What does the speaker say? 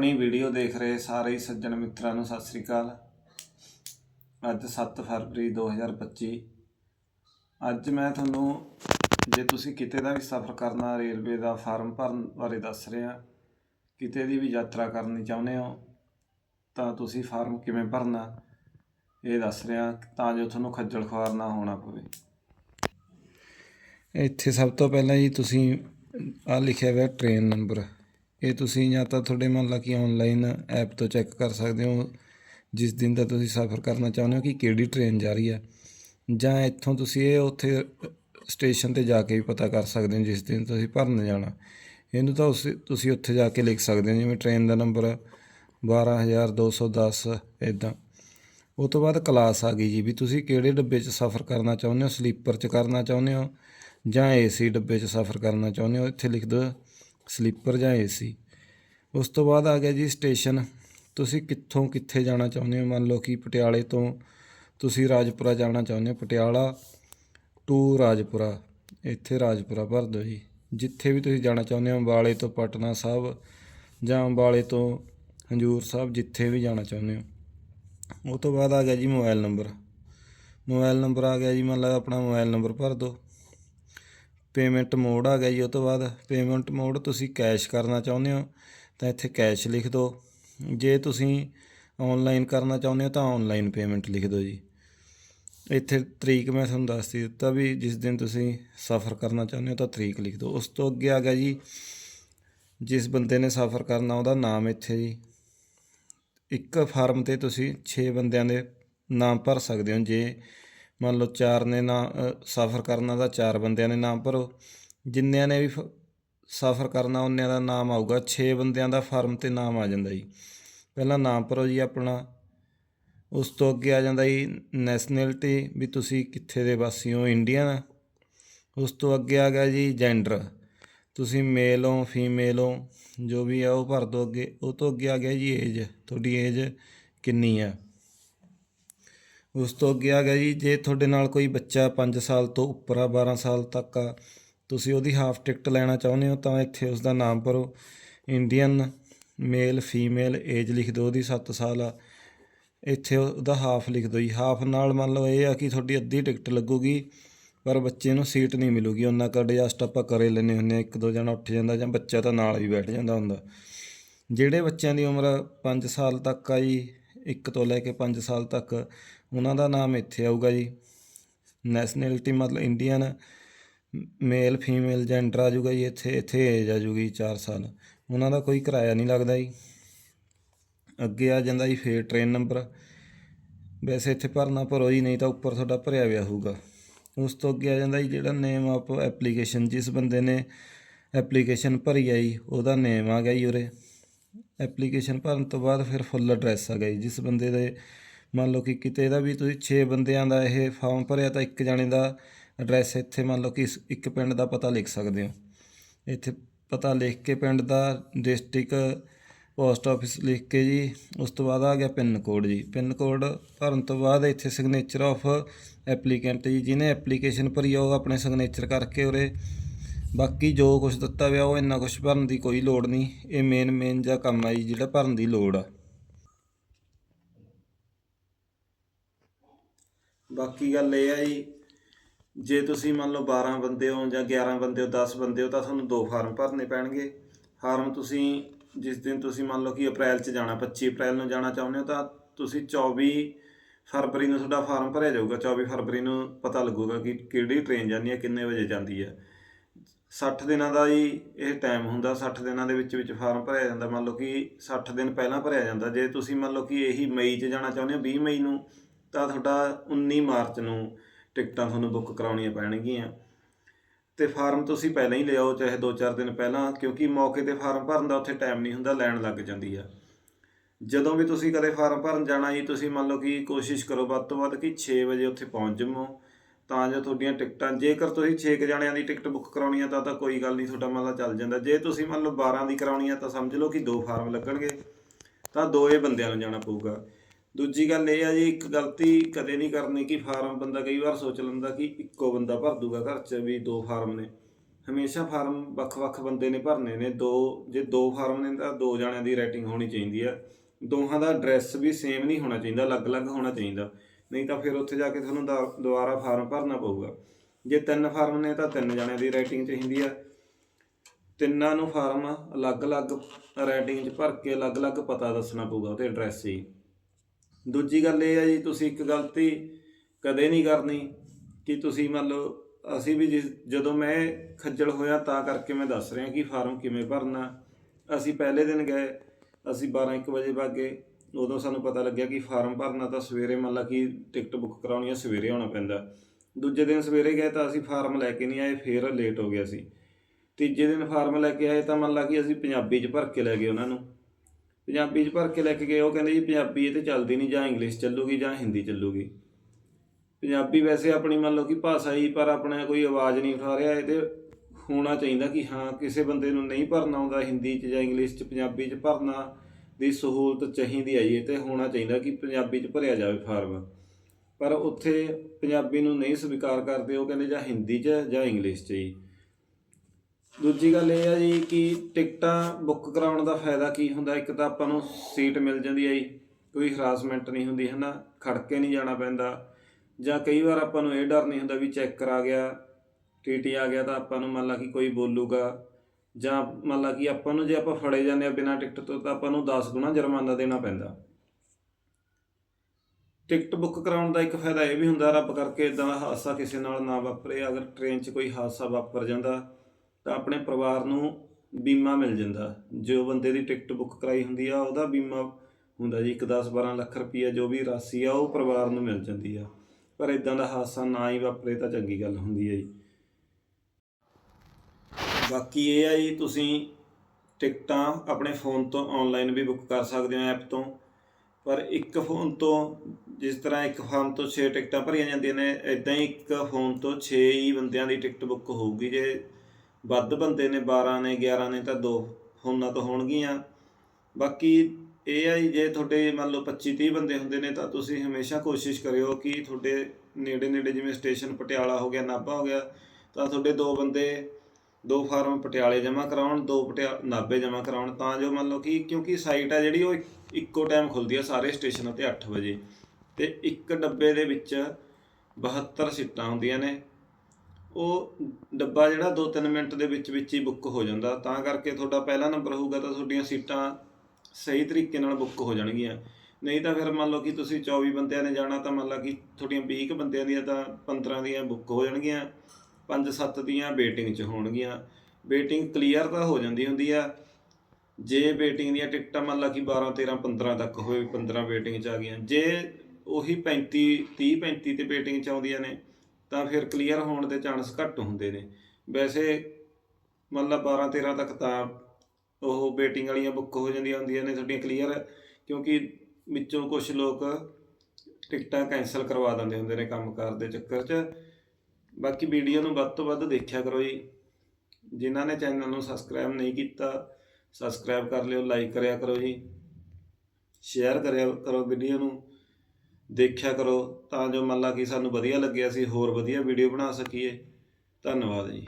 ਆਪਣੀ ਵੀਡੀਓ ਦੇਖ ਰਹੇ ਸਾਰੇ ਸੱਜਣ ਮਿੱਤਰਾਂ ਨੂੰ ਸਤਿ ਸ੍ਰੀ ਅਕਾਲ। ਅੱਜ 7 ਫਰਵਰੀ 2025 ਅੱਜ ਮੈਂ ਤੁਹਾਨੂੰ, ਜੇ ਤੁਸੀਂ ਕਿਤੇ ਦਾ ਵੀ ਸਫ਼ਰ ਕਰਨਾ ਰੇਲਵੇ ਦਾ ਫਾਰਮ ਭਰਨ ਬਾਰੇ ਦੱਸ ਰਿਹਾ, ਕਿਤੇ ਦੀ ਵੀ ਯਾਤਰਾ ਕਰਨੀ ਚਾਹੁੰਦੇ ਹੋ, ਤਾਂ ਤੁਸੀਂ ਫਾਰਮ ਕਿਵੇਂ ਭਰਨਾ, ਇਹ ਦੱਸ ਰਿਹਾ, ਤਾਂ ਜੋ ਤੁਹਾਨੂੰ ਖੱਜਲ ਖੁਆਰ ਨਾ ਹੋਣਾ ਪਵੇ। ਇੱਥੇ ਸਭ ਤੋਂ ਪਹਿਲਾਂ ਜੀ ਤੁਸੀਂ ਆ ਲਿਖਿਆ ਹੋਇਆ ਟ੍ਰੇਨ ਨੰਬਰ। ਇਹ ਤੁਸੀਂ ਜਾਂ ਤਾਂ ਤੁਹਾਡੇ ਮੰਨ ਲਾ ਕਿ ਆਨਲਾਈਨ ਐਪ ਤੋਂ ਚੈੱਕ ਕਰ ਸਕਦੇ ਹੋ, ਜਿਸ ਦਿਨ ਦਾ ਤੁਸੀਂ ਸਫ਼ਰ ਕਰਨਾ ਚਾਹੁੰਦੇ ਹੋ ਕਿ ਕਿਹੜੀ ਟ੍ਰੇਨ ਜਾ ਰਹੀ ਹੈ। ਜਾਂ ਇੱਥੋਂ ਤੁਸੀਂ ਇਹ ਉੱਥੇ ਸਟੇਸ਼ਨ ਤੇ ਜਾ ਕੇ ਵੀ ਪਤਾ ਕਰ ਸਕਦੇ ਹੋ ਜਿਸ ਦਿਨ ਤੁਸੀਂ ਭਰਨ ਜਾਣਾ। ਇਹਨੂੰ ਤਾਂ ਉਸ, ਤੁਸੀਂ ਉੱਥੇ ਜਾ ਕੇ ਲਿਖ ਸਕਦੇ ਹੋ, ਜਿਵੇਂ ਟ੍ਰੇਨ ਦਾ ਨੰਬਰ 12210 ਇਦਾਂ ਉਹ ਤੋਂ ਬਾਅਦ ਕਲਾਸ ਆ ਗਈ ਜੀ, ਵੀ ਤੁਸੀਂ ਕਿਹੜੇ ਡੱਬੇ 'ਚ ਸਫ਼ਰ ਕਰਨਾ ਚਾਹੁੰਦੇ ਹੋ ਸਲੀਪਰ 'ਚ ਕਰਨਾ ਚਾਹੁੰਦੇ ਹੋ ਜਾਂ ਏਸੀ ਡੱਬੇ 'ਚ ਸਫ਼ਰ ਕਰਨਾ ਚਾਹੁੰਦੇ ਹੋ, ਇੱਥੇ ਲਿਖ ਦਿਓ। ਸਲੀਪਰ ਜਾਂ ਏਸੀ। ਉਸ ਤੋਂ ਬਾਅਦ ਆ ਗਿਆ ਜੀ ਸਟੇਸ਼ਨ। ਤੁਸੀਂ ਕਿੱਥੋਂ ਕਿੱਥੇ ਜਾਣਾ ਚਾਹੁੰਦੇ ਹੋ? ਮੰਨ ਲਓ ਕਿ ਪਟਿਆਲੇ ਤੋਂ ਤੁਸੀਂ ਰਾਜਪੁਰਾ ਜਾਣਾ ਚਾਹੁੰਦੇ ਹੋ। ਪਟਿਆਲਾ ਟੂ ਰਾਜਪੁਰਾ। ਇੱਥੇ ਰਾਜਪੁਰਾ ਭਰ ਦਿਓ ਜੀ। ਜਿੱਥੇ ਵੀ ਤੁਸੀਂ ਜਾਣਾ ਚਾਹੁੰਦੇ ਹੋ, ਅੰਬਾਲੇ ਤੋਂ ਪਟਨਾ ਸਾਹਿਬ ਜਾਂ ਅੰਬਾਲੇ ਤੋਂ ਹੰਜੂਰ ਸਾਹਿਬ, ਜਿੱਥੇ ਵੀ ਜਾਣਾ ਚਾਹੁੰਦੇ ਹੋ। ਉਹ ਤੋਂ ਬਾਅਦ ਆ ਗਿਆ ਜੀ ਮੋਬਾਈਲ ਨੰਬਰ। ਮੋਬਾਈਲ ਨੰਬਰ ਆ ਗਿਆ ਜੀ ਮੰਨ ਲਓ ਆਪਣਾ ਮੋਬਾਈਲ ਨੰਬਰ ਭਰ ਦਿਓ। ਪੇਮੈਂਟ ਮੋਡ ਆ ਗਿਆ ਜੀ ਉਹ ਤੋਂ ਬਾਅਦ। ਪੇਮੈਂਟ ਮੋਡ ਤੁਸੀਂ ਕੈਸ਼ ਕਰਨਾ ਚਾਹੁੰਦੇ ਹੋ ਤਾਂ ਇੱਥੇ ਕੈਸ਼ ਲਿਖ ਦਿਓ। ਜੇ ਤੁਸੀਂ ਆਨਲਾਈਨ ਕਰਨਾ ਚਾਹੁੰਦੇ ਹੋ ਤਾਂ ਆਨਲਾਈਨ ਪੇਮੈਂਟ ਲਿਖ ਦਿਓ ਜੀ। ਇੱਥੇ ਤਰੀਕ ਮੈਂ ਤੁਹਾਨੂੰ ਦੱਸ ਦਿੱਤਾ ਵੀ ਜਿਸ ਦਿਨ ਤੁਸੀਂ ਸਫ਼ਰ ਕਰਨਾ ਚਾਹੁੰਦੇ ਹੋ ਤਾਂ ਤਰੀਕ ਲਿਖ ਦਿਓ। ਉਸ ਤੋਂ ਅੱਗੇ ਆ ਗਿਆ ਜੀ, ਜਿਸ ਬੰਦੇ ਨੇ ਸਫ਼ਰ ਕਰਨਾ ਉਹਦਾ ਨਾਮ ਇੱਥੇ ਜੀ। ਇੱਕ ਫਾਰਮ ਤੇ ਤੁਸੀਂ 6 ਬੰਦਿਆਂ ਦੇ ਨਾਮ ਭਰ ਸਕਦੇ ਹੋ। ਜੇ ਮੰਨ ਲਓ ਚਾਰ ਨੇ ਨਾ ਸਫ਼ਰ ਕਰਨਾ ਤਾਂ ਚਾਰ ਬੰਦਿਆਂ ਦੇ ਨਾਮ ਭਰੋ ਜਿੰਨਿਆਂ ਨੇ ਵੀ ਫ- ਸਫ਼ਰ ਕਰਨਾ ਉਹਨਿਆਂ ਦਾ ਨਾਮ ਆਊਗਾ 6 ਬੰਦਿਆਂ ਦਾ ਫਾਰਮ ਤੇ ਨਾਮ ਆ ਜਾਂਦਾ ਜੀ। ਪਹਿਲਾਂ ਨਾਮ ਭਰੋ ਜੀ ਆਪਣਾ, ਉਸ ਤੋਂ ਅੱਗੇ ਆ ਜਾਂਦਾ ਜੀ ਨੈਸ਼ਨੈਲਿਟੀ ਵੀ ਤੁਸੀਂ ਕਿੱਥੇ ਦੇ ਵਾਸੀ ਹੋ, ਇੰਡੀਅਨ। ਉਸ ਤੋਂ ਅੱਗੇ ਆ ਗਿਆ ਜੀ ਜੈਂਡਰ। ਤੁਸੀਂ ਮੇਲ ਹੋ, ਫੀਮੇਲ ਹੋ, ਜੋ ਵੀ ਆ ਉਹ ਭਰ ਦਿਓ ਅੱਗੇ, ਉਹ ਤੋਂ ਅੱਗੇ ਆ ਗਿਆ ਜੀ ਏਜ, ਤੁਹਾਡੀ ਏਜ ਕਿੰਨੀ ਆ? ਉਸ ਤੋਂ ਅੱਗੇ ਆ ਗਿਆ ਜੀ, ਜੇ ਤੁਹਾਡੇ ਨਾਲ ਕੋਈ ਬੱਚਾ 5 ਸਾਲ ਤੋਂ ਉੱਪਰ ਆ 12 ਸਾਲ ਤੱਕ ਆ, ਤੁਸੀਂ ਉਹਦੀ ਹਾਫ ਟਿਕਟ ਲੈਣਾ ਚਾਹੁੰਦੇ ਹੋ ਤਾਂ ਇੱਥੇ ਉਸ ਦਾ ਨਾਮ ਭਰੋ ਇੰਡੀਅਨ ਮੇਲ ਫੀਮੇਲ ਏਜ ਲਿਖ ਦਿਓ ਉਹਦੀ 7 ਸਾਲ ਆ, ਇੱਥੇ ਉਹਦਾ ਹਾਫ ਲਿਖ ਦਿਓ ਜੀ ਹਾਫ ਨਾਲ ਮੰਨ ਲਓ ਇਹ ਆ ਕਿ ਤੁਹਾਡੀ ਅੱਧੀ ਟਿਕਟ ਲੱਗੂਗੀ, ਪਰ ਬੱਚੇ ਨੂੰ ਸੀਟ ਨਹੀਂ ਮਿਲੂਗੀ, ਉਹਨਾਂ ਕੁ ਐਡਜਸਟ ਆਪਾਂ ਕਰੇ ਲੈਂਦੇ ਹੁੰਦੇ ਹਾਂ, ਇੱਕ ਦੋ ਜਣਾ ਉੱਠ ਜਾਂਦਾ ਜਾਂ ਬੱਚਾ ਤਾਂ ਨਾਲ ਵੀ ਬੈਠ ਜਾਂਦਾ ਹੁੰਦਾ। ਜਿਹੜੇ ਬੱਚਿਆਂ ਦੀ ਉਮਰ 5 ਸਾਲ ਤੱਕ ਆ ਜੀ 1 ਤੋਂ ਲੈ ਕੇ 5 ਸਾਲ ਤੱਕ ਉਹਨਾਂ ਦਾ ਨਾਮ ਇੱਥੇ ਆਊਗਾ ਜੀ। ਨੈਸ਼ਨੈਲਿਟੀ ਮਤਲਬ ਇੰਡੀਅਨ ਮੇਲ ਫੀਮੇਲ ਜੈਂਡਰ ਆ ਜਾਊਗਾ ਜੀ। ਇੱਥੇ ਇੱਥੇ ਏਜ ਆ ਜਾਊਗੀ 4 ਸਾਲ। ਉਹਨਾਂ ਦਾ ਕੋਈ ਕਿਰਾਇਆ ਨਹੀਂ ਲੱਗਦਾ ਜੀ। ਅੱਗੇ ਆ ਜਾਂਦਾ ਜੀ ਫੇਰ ਟ੍ਰੇਨ ਨੰਬਰ ਵੈਸੇ ਇੱਥੇ ਭਰਨਾ ਭਰੋ ਜੀ, ਨਹੀਂ ਤਾਂ ਉੱਪਰ ਤੁਹਾਡਾ ਭਰਿਆ ਹੋਇਆ ਹੋਊਗਾ। ਉਸ ਤੋਂ ਅੱਗੇ ਆ ਜਾਂਦਾ ਜੀ ਜਿਹੜਾ ਨੇਮ ਆਪ ਐਪਲੀਕੇਸ਼ਨ ਜਿਸ ਬੰਦੇ ਨੇ ਐਪਲੀਕੇਸ਼ਨ ਭਰੀ ਆ ਜੀ, ਉਹਦਾ ਨੇਮ ਆ ਗਿਆ ਜੀ ਉਰੇ। ਐਪਲੀਕੇਸ਼ਨ ਭਰਨ ਤੋਂ ਬਾਅਦ ਫਿਰ ਫੁੱਲ ਐਡਰੈਸ ਆ ਗਿਆ ਜੀ। ਜਿਸ ਬੰਦੇ ਦੇ ਮੰਨ ਲਓ ਕਿ ਕਿਤੇ ਦਾ ਵੀ ਤੁਸੀਂ 6 ਬੰਦਿਆਂ ਦਾ ਇਹ ਫਾਰਮ ਭਰਿਆ ਤਾਂ ਇੱਕ ਜਾਣੇ ਦਾ ਐਡਰੈਸ ਇੱਥੇ ਮੰਨ ਲਓ ਕਿ ਇੱਕ ਪਿੰਡ ਦਾ ਪਤਾ ਲਿਖ ਸਕਦੇ ਹੋ। ਇੱਥੇ ਪਤਾ ਲਿਖ ਕੇ ਪਿੰਡ ਦਾ ਡਿਸਟ੍ਰਿਕਟ ਪੋਸਟ ਆਫਿਸ ਲਿਖ ਕੇ ਜੀ, ਉਸ ਤੋਂ ਬਾਅਦ ਆ ਗਿਆ ਪਿੰਨ ਕੋਡ ਜੀ। ਪਿੰਨ ਕੋਡ ਭਰਨ ਤੋਂ ਬਾਅਦ ਇੱਥੇ ਸਿਗਨੇਚਰ ਆਫ ਐਪਲੀਕੈਂਟ ਜੀ, ਜਿਹਨੇ ਐਪਲੀਕੇਸ਼ਨ ਭਰੀ ਆ, ਉਹ ਆਪਣੇ ਸਿਗਨੇਚਰ ਕਰਕੇ ਉਰੇ। ਬਾਕੀ ਜੋ ਕੁਝ ਦਿੱਤਾ ਹੋਇਆ, ਉਹ ਇੰਨਾ ਕੁਝ ਭਰਨ ਦੀ ਕੋਈ ਲੋੜ ਨਹੀਂ। ਇਹ ਮੇਨ ਮੇਨ ਜਿਹਾ ਕੰਮ ਆ ਜੀ, ਜਿਹੜਾ ਭਰਨ ਦੀ ਲੋੜ ਆ। ਬਾਕੀ ਗੱਲ ਇਹ ਆ ਜੀ, ਜੇ ਤੁਸੀਂ ਮੰਨ ਲਓ 12 ਬੰਦੇ ਹੋ ਜਾਂ 11 ਬੰਦੇ ਹੋ 10 ਬੰਦੇ ਹੋ, ਤਾਂ ਤੁਹਾਨੂੰ ਦੋ ਫਾਰਮ ਭਰਨੇ ਪੈਣਗੇ। ਫਾਰਮ ਤੁਸੀਂ, ਜਿਸ ਦਿਨ ਤੁਸੀਂ ਮੰਨ ਲਓ ਕਿ ਅਪ੍ਰੈਲ 'ਚ ਜਾਣਾ 25 ਅਪ੍ਰੈਲ ਨੂੰ ਜਾਣਾ ਚਾਹੁੰਦੇ ਹੋ, ਤਾਂ ਤੁਸੀਂ 24 ਫਰਵਰੀ ਨੂੰ ਤੁਹਾਡਾ ਫਾਰਮ ਭਰਿਆ ਜਾਊਗਾ। 24 ਫਰਵਰੀ ਨੂੰ ਪਤਾ ਲੱਗੂਗਾ ਕਿ ਕਿਹੜੀ ਟ੍ਰੇਨ ਜਾਂਦੀ ਹੈ, ਕਿੰਨੇ ਵਜੇ ਜਾਂਦੀ ਹੈ। 60 ਦਿਨਾਂ ਦਾ ਜੀ ਇਹ ਟਾਈਮ ਹੁੰਦਾ 60 ਦਿਨਾਂ ਦੇ ਵਿੱਚ ਵਿੱਚ ਫਾਰਮ ਭਰਿਆ ਜਾਂਦਾ। ਮੰਨ ਲਓ ਕਿ 60 ਦਿਨ ਪਹਿਲਾਂ ਭਰਿਆ ਜਾਂਦਾ। ਜੇ ਤੁਸੀਂ ਮੰਨ ਲਓ ਕਿ ਇਹੀ ਮਈ 'ਚ ਜਾਣਾ ਚਾਹੁੰਦੇ ਹੋ 20 ਮਈ ਨੂੰ ਤਾਂ ਤੁਹਾਡਾ 19 ਮਾਰਚ ਨੂੰ ਟਿਕਟਾਂ ਤੁਹਾਨੂੰ ਬੁੱਕ ਕਰਾਉਣੀਆਂ ਪੈਣਗੀਆਂ। ਤੇ ਫਾਰਮ ਤੁਸੀਂ ਪਹਿਲਾਂ ਹੀ ਲਿਆਓ, ਚਾਹੇ 2-4 ਦਿਨ ਪਹਿਲਾਂ, ਕਿਉਂਕਿ ਮੌਕੇ ਤੇ ਫਾਰਮ ਭਰਨ ਦਾ ਉੱਥੇ ਟਾਈਮ ਨਹੀਂ ਹੁੰਦਾ ਲਾਈਨ ਲੱਗ ਜਾਂਦੀ ਆ। ਜਦੋਂ ਵੀ ਤੁਸੀਂ ਕਦੇ ਫਾਰਮ ਭਰਨ ਜਾਣਾ ਜੀ, ਤੁਸੀਂ ਮੰਨ ਲਓ ਕਿ ਕੋਸ਼ਿਸ਼ ਕਰੋ ਵੱਧ ਤੋਂ ਵੱਧ ਕਿ 6 ਵਜੇ ਉੱਥੇ ਪਹੁੰਚ ਜਾਵੋ ਤਾਂ ਜੋ ਤੁਹਾਡੀਆਂ ਟਿਕਟਾਂ, ਜੇਕਰ ਤੁਸੀਂ 6 ਕੁ ਜਣਿਆਂ ਦੀ ਟਿਕਟ ਬੁੱਕ ਕਰਾਉਣੀ ਆ, ਤਾਂ ਤਾਂ ਕੋਈ ਗੱਲ ਨਹੀਂ, ਤੁਹਾਡਾ ਮੰਨ ਲਓ ਚੱਲ ਜਾਂਦਾ। ਜੇ ਤੁਸੀਂ ਮੰਨ ਲਓ 12 ਦੀ ਕਰਾਉਣੀ ਆ, ਤਾਂ ਸਮਝ ਲਓ ਕਿ ਦੋ ਫਾਰਮ ਲੱਗਣਗੇ। ਤਾਂ ਦੋਏ ਬੰਦਿਆਂ ਨੂੰ ਜਾਣਾ ਪਊਗਾ। ਦੂਜੀ ਗੱਲ ਇਹ ਆ ਜੀ, ਇੱਕ ਗਲਤੀ ਕਦੇ ਨਹੀਂ ਕਰਨੀ ਕਿ ਫਾਰਮ ਬੰਦਾ ਕਈ ਵਾਰ ਸੋਚ ਲੈਂਦਾ ਕਿ ਇੱਕੋ ਬੰਦਾ ਭਰ ਦੂਗਾ ਘਰ 'ਚ ਵੀ ਦੋ ਫਾਰਮ ਨੇ। ਹਮੇਸ਼ਾ ਫਾਰਮ ਵੱਖ-ਵੱਖ ਬੰਦੇ ਨੇ ਭਰਨੇ ਨੇ, ਦੋ, ਜੇ ਦੋ ਫਾਰਮ ਨੇ ਤਾਂ ਦੋ ਜਣਿਆਂ ਦੀ ਰਾਈਟਿੰਗ ਹੋਣੀ ਚਾਹੀਦੀ ਆ। ਦੋਹਾਂ ਦਾ ਐਡਰੈਸ ਵੀ ਸੇਮ ਨਹੀਂ ਹੋਣਾ ਚਾਹੀਦਾ, ਅਲੱਗ-ਅਲੱਗ ਹੋਣਾ ਚਾਹੀਦਾ। ਨਹੀਂ ਤਾਂ ਫਿਰ ਉੱਥੇ ਜਾ ਕੇ ਤੁਹਾਨੂੰ ਦਾ- ਦੁਬਾਰਾ ਫਾਰਮ ਭਰਨਾ ਪਊਗਾ। ਜੇ ਤਿੰਨ ਫਾਰਮ ਨੇ ਤਾਂ ਤਿੰਨ ਜਣਿਆਂ ਦੀ ਰਾਈਟਿੰਗ ਚਾਹੀਦੀ ਆ। ਤਿੰਨਾਂ ਨੂੰ ਫਾਰਮ ਅਲੱਗ-ਅਲੱਗ ਰਾਈਟਿੰਗ 'ਚ ਭਰ ਕੇ ਅਲੱਗ-ਅਲੱਗ ਪਤਾ ਦੱਸਣਾ ਪਊਗਾ, ਉਹਦੇ ਐਡਰੈਸ ਹੀ। ਦੂਜੀ ਗੱਲ ਇਹ ਹੈ ਜੀ, ਤੁਸੀਂ ਇੱਕ ਗਲਤੀ ਕਦੇ ਨਹੀਂ ਕਰਨੀ ਕਿ ਤੁਸੀਂ ਮੰਨ ਲਓ, ਅਸੀਂ ਵੀ ਜਿਸ- ਜਦੋਂ ਮੈਂ ਖੱਜਲ ਹੋਇਆ ਤਾਂ ਕਰਕੇ ਮੈਂ ਦੱਸ ਰਿਹਾ ਕਿ ਫਾਰਮ ਕਿਵੇਂ ਭਰਨਾ। ਅਸੀਂ ਪਹਿਲੇ ਦਿਨ ਗਏ, ਅਸੀਂ 12 1 ਵਜੇ ਬਾਗੇ ਉਦੋਂ ਸਾਨੂੰ ਪਤਾ ਲੱਗਿਆ ਕਿ ਫਾਰਮ ਭਰਨਾ ਤਾਂ ਸਵੇਰੇ ਮੰਨ ਲਾ ਕਿ ਟਿਕਟ ਬੁੱਕ ਕਰਾਉਣੀ ਆ, ਸਵੇਰੇ ਆਉਣਾ ਪੈਂਦਾ। ਦੂਜੇ ਦਿਨ ਸਵੇਰੇ ਗਏ ਤਾਂ ਅਸੀਂ ਫਾਰਮ ਲੈ ਕੇ ਨਹੀਂ ਆਏ, ਫੇਰ ਲੇਟ ਹੋ ਗਿਆ ਸੀ। ਤੀਜੇ ਦਿਨ ਫਾਰਮ ਲੈ ਕੇ ਆਏ ਤਾਂ ਮੰਨ ਲਾ ਕਿ ਅਸੀਂ ਪੰਜਾਬੀ 'ਚ ਭਰ ਕੇ ਲੈ ਗਏ ਉਹਨਾਂ ਨੂੰ। ਪੰਜਾਬੀ 'ਚ ਭਰ ਕੇ ਲੈ ਕੇ ਗਏ, ਉਹ ਕਹਿੰਦੇ ਜੀ ਪੰਜਾਬੀ ਇਹ ਤੇ ਚੱਲਦੀ ਨਹੀਂ, ਜਾਂ ਇੰਗਲਿਸ਼ ਚੱਲੂਗੀ ਜਾਂ ਹਿੰਦੀ ਚੱਲੂਗੀ। ਪੰਜਾਬੀ ਵੈਸੇ ਆਪਣੀ ਮੰਨ ਲਓ ਕਿ ਭਾਸ਼ਾ ਹੀ, ਪਰ ਆਪਣਾ ਕੋਈ ਆਵਾਜ਼ ਨਹੀਂ ਉਠਾ ਰਿਹਾ ਇਹਦੇ ਹੋਣਾ ਚਾਹੀਦਾ ਕਿ ਹਾਂ, ਕਿਸੇ ਬੰਦੇ ਨੂੰ ਨਹੀਂ ਭਰਨਾ ਆਉਂਦਾ ਹਿੰਦੀ 'ਚ ਜਾਂ ਇੰਗਲਿਸ਼ 'ਚ, ਪੰਜਾਬੀ 'ਚ ਭਰਨਾ ਦੀ ਸਹੂਲਤ ਚਾਹੀਦੀ ਹੈ ਜੀ, ਇਹ ਤੇ ਹੋਣਾ ਚਾਹੀਦਾ ਕਿ ਪੰਜਾਬੀ 'ਚ ਭਰਿਆ ਜਾਵੇ ਫਾਰਮ ਪਰ ਉੱਥੇ ਪੰਜਾਬੀ ਨੂੰ ਨਹੀਂ ਸਵੀਕਾਰ ਕਰਦੇ, ਉਹ ਕਹਿੰਦੇ ਜਾਂ ਹਿੰਦੀ 'ਚ ਜਾਂ ਇੰਗਲਿਸ਼ 'ਚ ਹੀ ਦੂਜੀ ਗੱਲ ਇਹ ਹੈ ਜੀ ਕਿ ਟਿਕਟਾਂ ਬੁੱਕ ਕਰਾਉਣ ਦਾ ਫਾਇਦਾ ਕੀ ਹੁੰਦਾ? ਇੱਕ ਤਾਂ ਆਪਾਂ ਨੂੰ ਸੀਟ ਮਿਲ ਜਾਂਦੀ ਹੈ ਜੀ, ਕੋਈ ਹਰਾਸਮੈਂਟ ਨਹੀਂ ਹੁੰਦੀ ਹੈ ਨਾ ਖੜ ਕੇ ਨਹੀਂ ਜਾਣਾ ਪੈਂਦਾ। ਜਾਂ ਕਈ ਵਾਰ ਆਪਾਂ ਨੂੰ ਇਹ ਡਰ ਨਹੀਂ ਹੁੰਦਾ ਵੀ ਚੈੱਕ ਕਰਾ ਗਿਆ ਟੀਟੀ ਆ ਗਿਆ ਤਾਂ ਆਪਾਂ ਨੂੰ ਮੰਨ ਲਾ ਕਿ ਕੋਈ ਬੋਲੂਗਾ। ਜਾਂ ਮੰਨ ਲਾ ਕਿ ਆਪਾਂ ਨੂੰ ਜੇ ਆਪਾਂ ਫੜੇ ਜਾਂਦੇ ਆ ਬਿਨਾਂ ਟਿਕਟ ਤੋਂ ਤਾਂ ਆਪਾਂ ਨੂੰ 10 ਗੁਣਾ ਜੁਰਮਾਨਾ ਦੇਣਾ ਪੈਂਦਾ। ਟਿਕਟ ਬੁੱਕ ਕਰਾਉਣ ਦਾ ਇੱਕ ਫਾਇਦਾ ਇਹ ਵੀ ਹੁੰਦਾ, ਰੱਬ ਕਰਕੇ ਇਦਾਂ ਦਾ ਹਾਦਸਾ ਕਿਸੇ ਨਾਲ ਨਾ ਵਾਪਰੇ। ਅਗਰ ਟ੍ਰੇਨ 'ਚ ਕੋਈ ਹਾਦਸਾ ਵਾਪਰ ਜਾਂਦਾ ਤਾਂ ਆਪਣੇ ਪਰਿਵਾਰ ਨੂੰ ਬੀਮਾ ਮਿਲ ਜਾਂਦਾ। ਜੋ ਬੰਦੇ ਦੀ ਟਿਕਟ ਬੁੱਕ ਕਰਾਈ ਹੁੰਦੀ ਆ, ਉਹਦਾ ਬੀਮਾ ਹੁੰਦਾ ਜੀ। 1 10 12 ਲੱਖ ਰੁਪਈਆ ਜੋ ਵੀ ਰਾਸ਼ੀ ਆ, ਉਹ ਪਰਿਵਾਰ ਨੂੰ ਮਿਲ ਜਾਂਦੀ ਆ। ਪਰ ਇਦਾਂ ਦਾ ਹਾਦਸਾ ਨਾ ਹੀ ਵਾਪਰੇ ਤਾਂ ਚੰਗੀ ਗੱਲ ਹੁੰਦੀ ਹੈ ਜੀ। ਬਾਕੀ ਇਹ ਆ ਜੀ, ਤੁਸੀਂ ਟਿਕਟਾਂ ਆਪਣੇ ਫੋਨ ਤੋਂ ਆਨਲਾਈਨ ਵੀ ਬੁੱਕ ਕਰ ਸਕਦੇ ਹੋ ਐਪ ਤੋਂ। ਪਰ ਇੱਕ ਫੋਨ ਤੋਂ ਜਿਸ ਤਰ੍ਹਾਂ ਇੱਕ ਫਾਰਮ ਤੋਂ 6 ਟਿਕਟਾਂ ਭਰੀਆਂ ਜਾਂਦੀਆਂ ਨੇ ਇਦਾਂ ਹੀ ਇੱਕ ਫੋਨ ਤੋਂ 6 ਹੀ ਬੰਦਿਆਂ ਦੀ ਟਿਕਟ ਬੁੱਕ ਹੋਊਗੀ। ਜੇ ਵੱਧ ਬੰਦੇ ਨੇ 12 ਨੇ 11 ਨੇ ਤਾਂ ਦੋ ਫੋਨਾਂ ਤੋਂ ਹੋਣਗੀਆਂ। ਬਾਕੀ ਇਹ ਆ ਜੇ ਤੁਹਾਡੇ ਮੰਨ ਲਓ 25 30 ਬੰਦੇ ਹੁੰਦੇ ਨੇ, ਤਾਂ ਤੁਸੀਂ ਹਮੇਸ਼ਾ ਕੋਸ਼ਿਸ਼ ਕਰਿਓ ਕਿ ਤੁਹਾਡੇ ਨੇੜੇ ਨੇੜੇ ਜਿਵੇਂ ਸਟੇਸ਼ਨ ਪਟਿਆਲਾ ਹੋ ਗਿਆ, ਨਾਭਾ ਹੋ ਗਿਆ, ਤਾਂ ਤੁਹਾਡੇ ਦੋ ਬੰਦੇ ਦੋ ਫਾਰਮ ਪਟਿਆਲੇ ਜਮ੍ਹਾਂ ਕਰਾਉਣ, ਦੋ ਪਟਿਆ, ਨਾਭੇ ਜਮ੍ਹਾਂ ਕਰਾਉਣ, ਤਾਂ ਜੋ ਮੰਨ ਲਓ ਕਿ ਕਿਉਂਕਿ ਸਾਈਟ ਆ ਜਿਹੜੀ ਉਹ ਇੱਕੋ ਟਾਈਮ ਖੁੱਲਦੀ ਆ ਸਾਰੇ ਸਟੇਸ਼ਨਾਂ ਤੇ 8 ਵਜੇ। ਤੇ ਇੱਕ ਡੱਬੇ ਦੇ ਵਿੱਚ 72 ਸੀਟਾਂ ਹੁੰਦੀਆਂ ਨੇ ਉਹ ਡੱਬਾ ਜਿਹੜਾ 2-3 ਮਿੰਟ ਦੇ ਵਿੱਚ ਵਿੱਚ ਹੀ ਬੁੱਕ ਹੋ ਜਾਂਦਾ। ਤਾਂ ਕਰਕੇ ਤੁਹਾਡਾ ਪਹਿਲਾ ਨੰਬਰ ਹੋਊਗਾ ਤਾਂ ਤੁਹਾਡੀਆਂ ਸੀਟਾਂ ਸਹੀ ਤਰੀਕੇ ਨਾਲ ਬੁੱਕ ਹੋ ਜਾਣਗੀਆਂ। ਨਹੀਂ ਤਾਂ ਫਿਰ ਮੰਨ ਲਓ ਕਿ ਤੁਸੀਂ 24 ਬੰਦਿਆਂ ਨੇ ਜਾਣਾ ਤਾਂ ਮੰਨ ਲਓ ਕਿ ਤੁਹਾਡੀਆਂ 20 ਕੁ ਬੰਦਿਆਂ ਦੀਆਂ ਤਾਂ 15 ਦੀਆਂ ਬੁੱਕ ਹੋ ਜਾਣਗੀਆਂ। 5-7 ਦੀਆਂ ਵੇਟਿੰਗ 'ਚ ਹੋਣਗੀਆਂ। ਵੇਟਿੰਗ ਕਲੀਅਰ ਤਾਂ ਹੋ ਜਾਂਦੀ ਹੁੰਦੀ ਆ। ਜੇ ਵੇਟਿੰਗ ਦੀਆਂ ਟਿਕਟਾਂ ਮੰਨ ਲਓ ਕਿ 12 13 15 ਤੱਕ ਹੋਏ 15 ਵੇਟਿੰਗ 'ਚ ਆ ਗਈਆਂ। ਜੇ ਉਹੀ 35 30 35 ਤੇ ਵੇਟਿੰਗ 'ਚ ਆਉਂਦੀਆਂ ਨੇ ਤਾਂ ਫਿਰ ਕਲੀਅਰ ਹੋਣ ਦੇ ਚਾਂਸ ਘੱਟ ਹੁੰਦੇ ਨੇ। ਵੈਸੇ ਮੰਨ ਲਾ 12 13 ਤੱਕ ਤਾਂ ਉਹ ਵੇਟਿੰਗ ਵਾਲੀਆਂ ਬੁੱਕ ਹੋ ਜਾਂਦੀਆਂ ਹੁੰਦੀਆਂ ਨੇ ਤੁਹਾਡੀਆਂ ਕਲੀਅਰ ਕਿਉਂਕਿ ਵਿੱਚੋਂ ਕੁਝ ਲੋਕ ਟਿਕਟਾਂ ਕੈਂਸਲ ਕਰਵਾ ਦਿੰਦੇ ਹੁੰਦੇ ਨੇ ਕੰਮਕਾਰ ਦੇ ਚੱਕਰ 'ਚ। ਬਾਕੀ ਵੀਡੀਓ ਨੂੰ ਵੱਧ ਤੋਂ ਵੱਧ ਦੇਖਿਆ ਕਰੋ ਜੀ। ਜਿਨ੍ਹਾਂ ਨੇ ਚੈਨਲ ਨੂੰ ਸਬਸਕ੍ਰਾਈਬ ਨਹੀਂ ਕੀਤਾ ਸਬਸਕ੍ਰਾਈਬ ਕਰ ਲਿਓ ਲਾਈਕ ਕਰਿਆ ਕਰੋ ਜੀ। ਸ਼ੇਅਰ ਕਰਿਆ ਕਰੋ ਵੀਡੀਓ ਨੂੰ। ਦੇਖਿਆ ਕਰੋ ਤਾਂ ਜੋ ਮੰਨ ਲਾ ਕਿ ਸਾਨੂੰ ਵਧੀਆ ਲੱਗਿਆ ਸੀ, ਹੋਰ ਵਧੀਆ ਵੀਡੀਓ ਬਣਾ ਸਕੀਏ। ਧੰਨਵਾਦ ਜੀ।